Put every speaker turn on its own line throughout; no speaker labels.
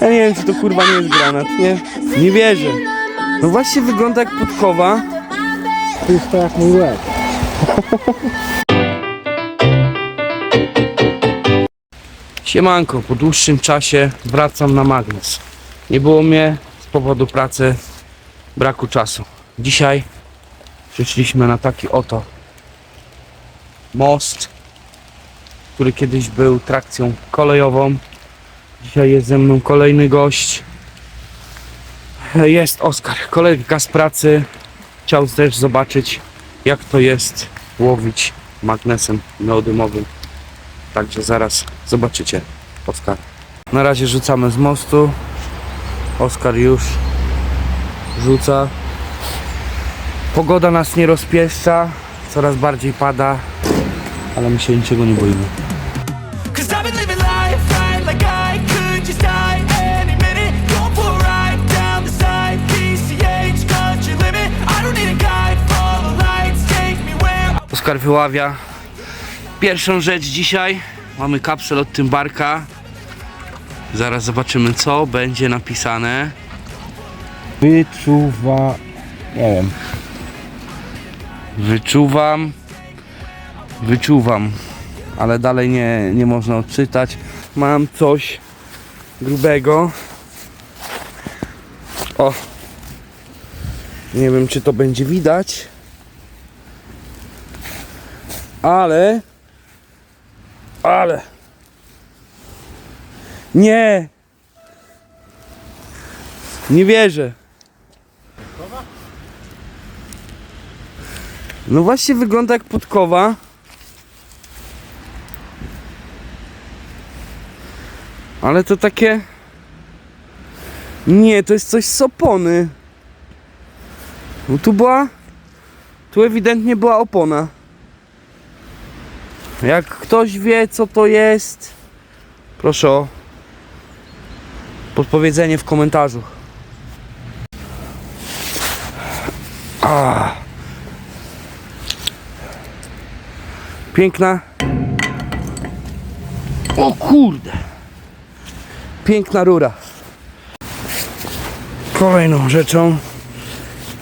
Ja nie wiem, czy to kurwa nie jest granat, nie? Nie wierzę. No właśnie wygląda jak podkowa.
To jest to jak mój łeb.
Siemanko, po dłuższym czasie wracam na magnes. Nie było mnie z powodu pracy, braku czasu. Dzisiaj przyszliśmy na taki oto most, który kiedyś był trakcją kolejową. Dzisiaj jest ze mną kolejny gość. Jest Oskar, kolega z pracy. Chciał też zobaczyć, jak to jest łowić magnesem neodymowym. Także zaraz zobaczycie Oskar. Na razie rzucamy z mostu. Oskar już rzuca. Pogoda nas nie rozpieszcza, coraz bardziej pada, ale my się niczego nie boimy. Oskar wyławia pierwszą rzecz dzisiaj. Mamy kapsel od Tymbarka. Zaraz zobaczymy co będzie napisane.
Wyczuwa... Nie wiem.
Wyczuwam. Wyczuwam. Ale dalej nie, nie można odczytać. Mam coś grubego. O. Nie wiem czy to będzie widać. Ale. Ale. Nie. Nie wierzę. No właśnie wygląda jak podkowa. Ale to takie... Nie, to jest coś z opony. No tu była... Tu ewidentnie była opona. Jak ktoś wie co to jest, proszę o podpowiedzenie w komentarzu. Ah. Piękna. O kurde. Piękna rura. Kolejną rzeczą,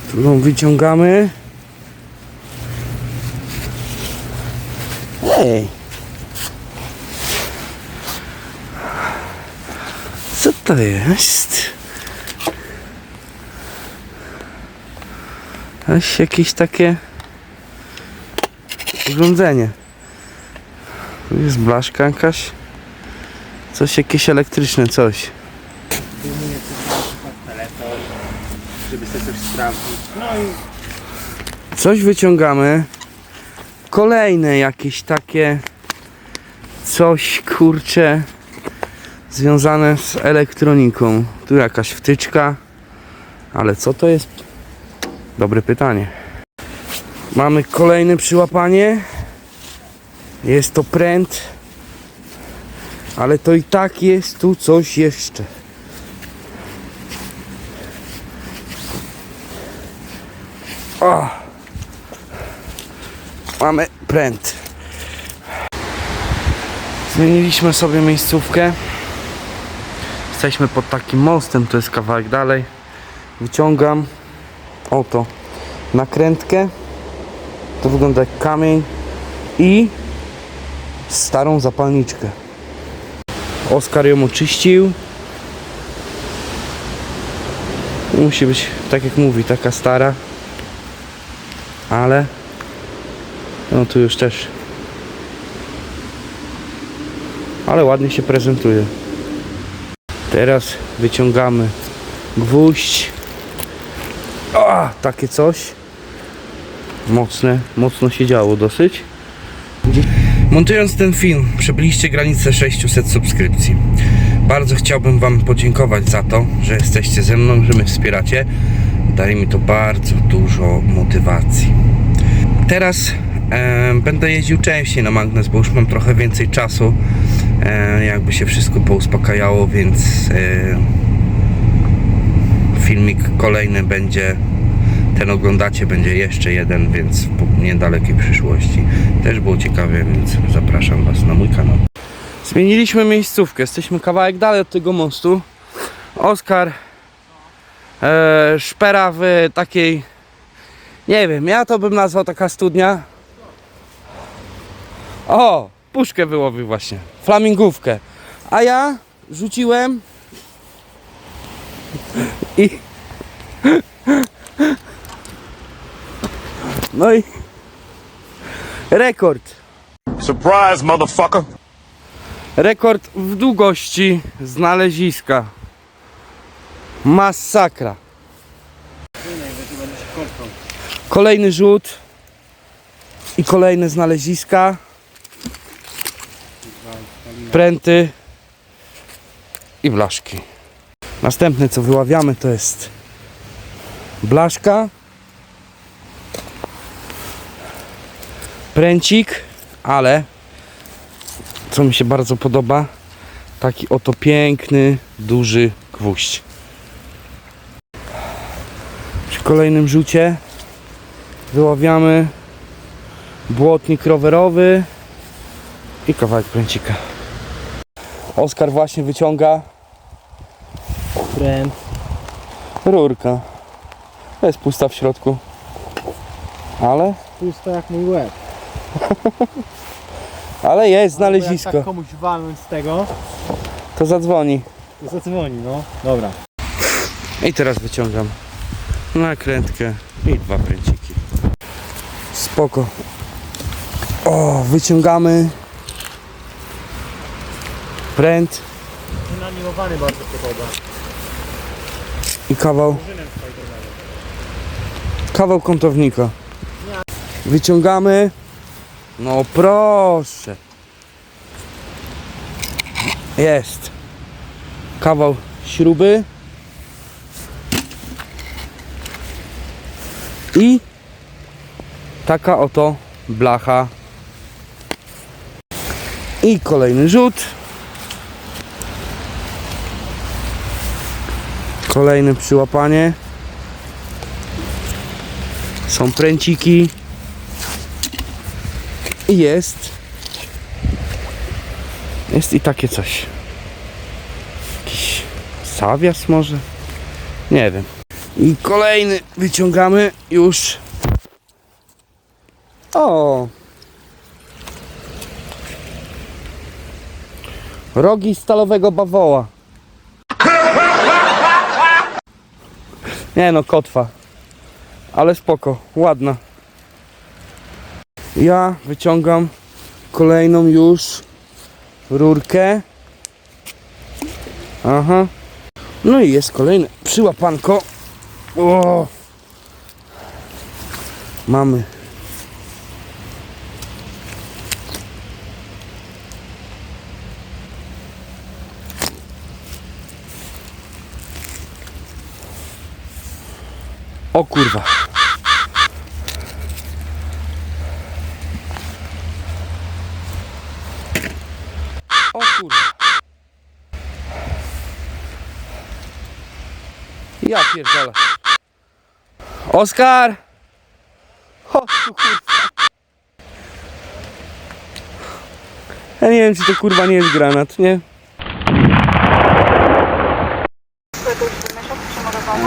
którą wyciągamy. Ej. Co to jest? Aś jakieś takie urządzenie. Tu jest blaszka jakaś. Coś jakieś elektryczne, coś.
Żeby sobie coś sprawdzić. No i
Coś wyciągamy. Kolejne jakieś takie coś kurcze związane z elektroniką. Tu jakaś wtyczka. Ale co to jest? Dobre pytanie. Mamy kolejne przyłapanie. Jest to pręt. Ale to i tak jest tu coś jeszcze. O! Mamy pręt. Zmieniliśmy sobie miejscówkę. Jesteśmy pod takim mostem, to jest kawałek dalej. Wyciągam oto nakrętkę. To wygląda jak kamień i starą zapalniczkę. Oskar ją oczyścił. Musi być, tak jak mówi, taka stara. Ale no tu już też. Ale ładnie się prezentuje. Teraz wyciągamy gwóźdź. O, takie coś. Mocne, mocno się działo dosyć. Montując ten film, przebyliście granicę 600 subskrypcji. Bardzo chciałbym Wam podziękować za to, że jesteście ze mną, że mnie wspieracie. Daje mi to bardzo dużo motywacji. Teraz e, będę jeździł częściej na magnes, bo już mam trochę więcej czasu. E, jakby się wszystko pouspokajało, więc e, filmik kolejny będzie. Ten oglądacie, będzie jeszcze jeden, więc w niedalekiej przyszłości. Też było ciekawie, więc zapraszam Was na mój kanał. Zmieniliśmy miejscówkę. Jesteśmy kawałek dalej od tego mostu. Oskar e, szpera w takiej nie wiem, ja to bym nazwał taka studnia. O, puszkę wyłowił właśnie. Flamingówkę. A ja rzuciłem i no i rekord.
Surprise, motherfucker.
Rekord w długości znaleziska. Masakra. Kolejny rzut. I kolejne znaleziska. Pręty. I blaszki. Następne co wyławiamy to jest blaszka. Pręcik, ale co mi się bardzo podoba, taki oto piękny, duży gwóźdź. Przy kolejnym rzucie wyławiamy błotnik rowerowy i kawałek pręcika. Oskar właśnie wyciąga
Pręt.
rurka. Jest pusta w środku. Ale,
Pusto jak mój łeb.
ale jest
Bo jak tak
znalezisko.
komuś walnąć z tego,
To zadzwoni.
to zadzwoni, no. Dobra.
I teraz wyciągam nakrętkę i dwa pręciki. Spoko. O, wyciągamy pręt
Nanimowany bardzo podoba.
i kawał kawał kątownika. Wyciągamy. No proszę. Jest. Kawał śruby. I taka oto blacha. I kolejny rzut. Kolejne przyłapanie. Są pręciki. I jest. Jest i takie coś. Jakiś sawias może? Nie wiem. I kolejny wyciągamy już. O! Rogi stalowego bawoła. Nie no, kotwa. Ale spoko, ładna. Ja wyciągam kolejną już rurkę. Aha. No i jest kolejne przyłapanko. O! Mamy. O kurwa. O kurwa. Ja pierdolę. Oskar! Tu kurwa. Ja nie wiem czy to kurwa nie jest granat, nie?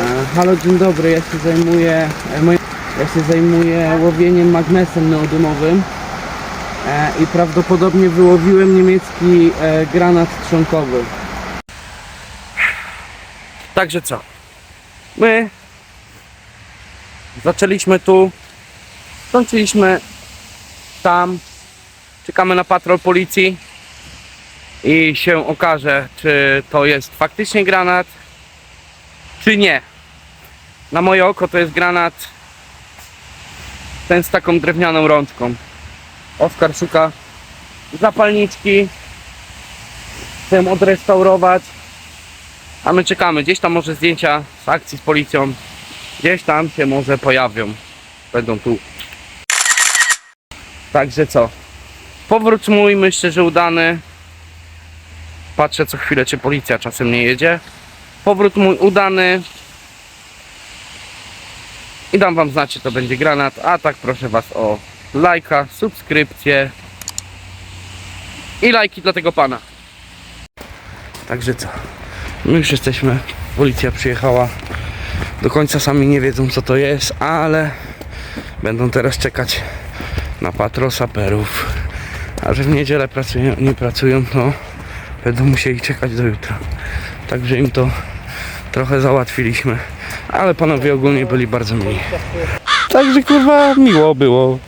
E, Halo, dzień dobry. Ja się zajmuję, e, ja się zajmuję łowieniem magnesem neodymowym i prawdopodobnie wyłowiłem niemiecki e, granat trzonkowy. Także co? My zaczęliśmy tu, skończyliśmy tam, czekamy na patrol policji i się okaże, czy to jest faktycznie granat, czy nie. Na moje oko to jest granat ten z taką drewnianą rączką. Oskar szuka zapalniczki. Chcę ją odrestaurować. A my czekamy. Gdzieś tam może zdjęcia z akcji z policją. Gdzieś tam się może pojawią. Będą tu. Także co? Powrót mój myślę, że udany. Patrzę co chwilę, czy policja czasem nie jedzie. Powrót mój udany. I dam wam znać, czy to będzie granat. A tak proszę was o lajka, subskrypcję i lajki dla tego pana. Także co? My już jesteśmy. Policja przyjechała. Do końca sami nie wiedzą co to jest, ale będą teraz czekać na patrol saperów. A że w niedzielę pracują, nie pracują, to będą musieli czekać do jutra. Także im to trochę załatwiliśmy. Ale panowie ogólnie byli bardzo mili. Także kurwa miło było.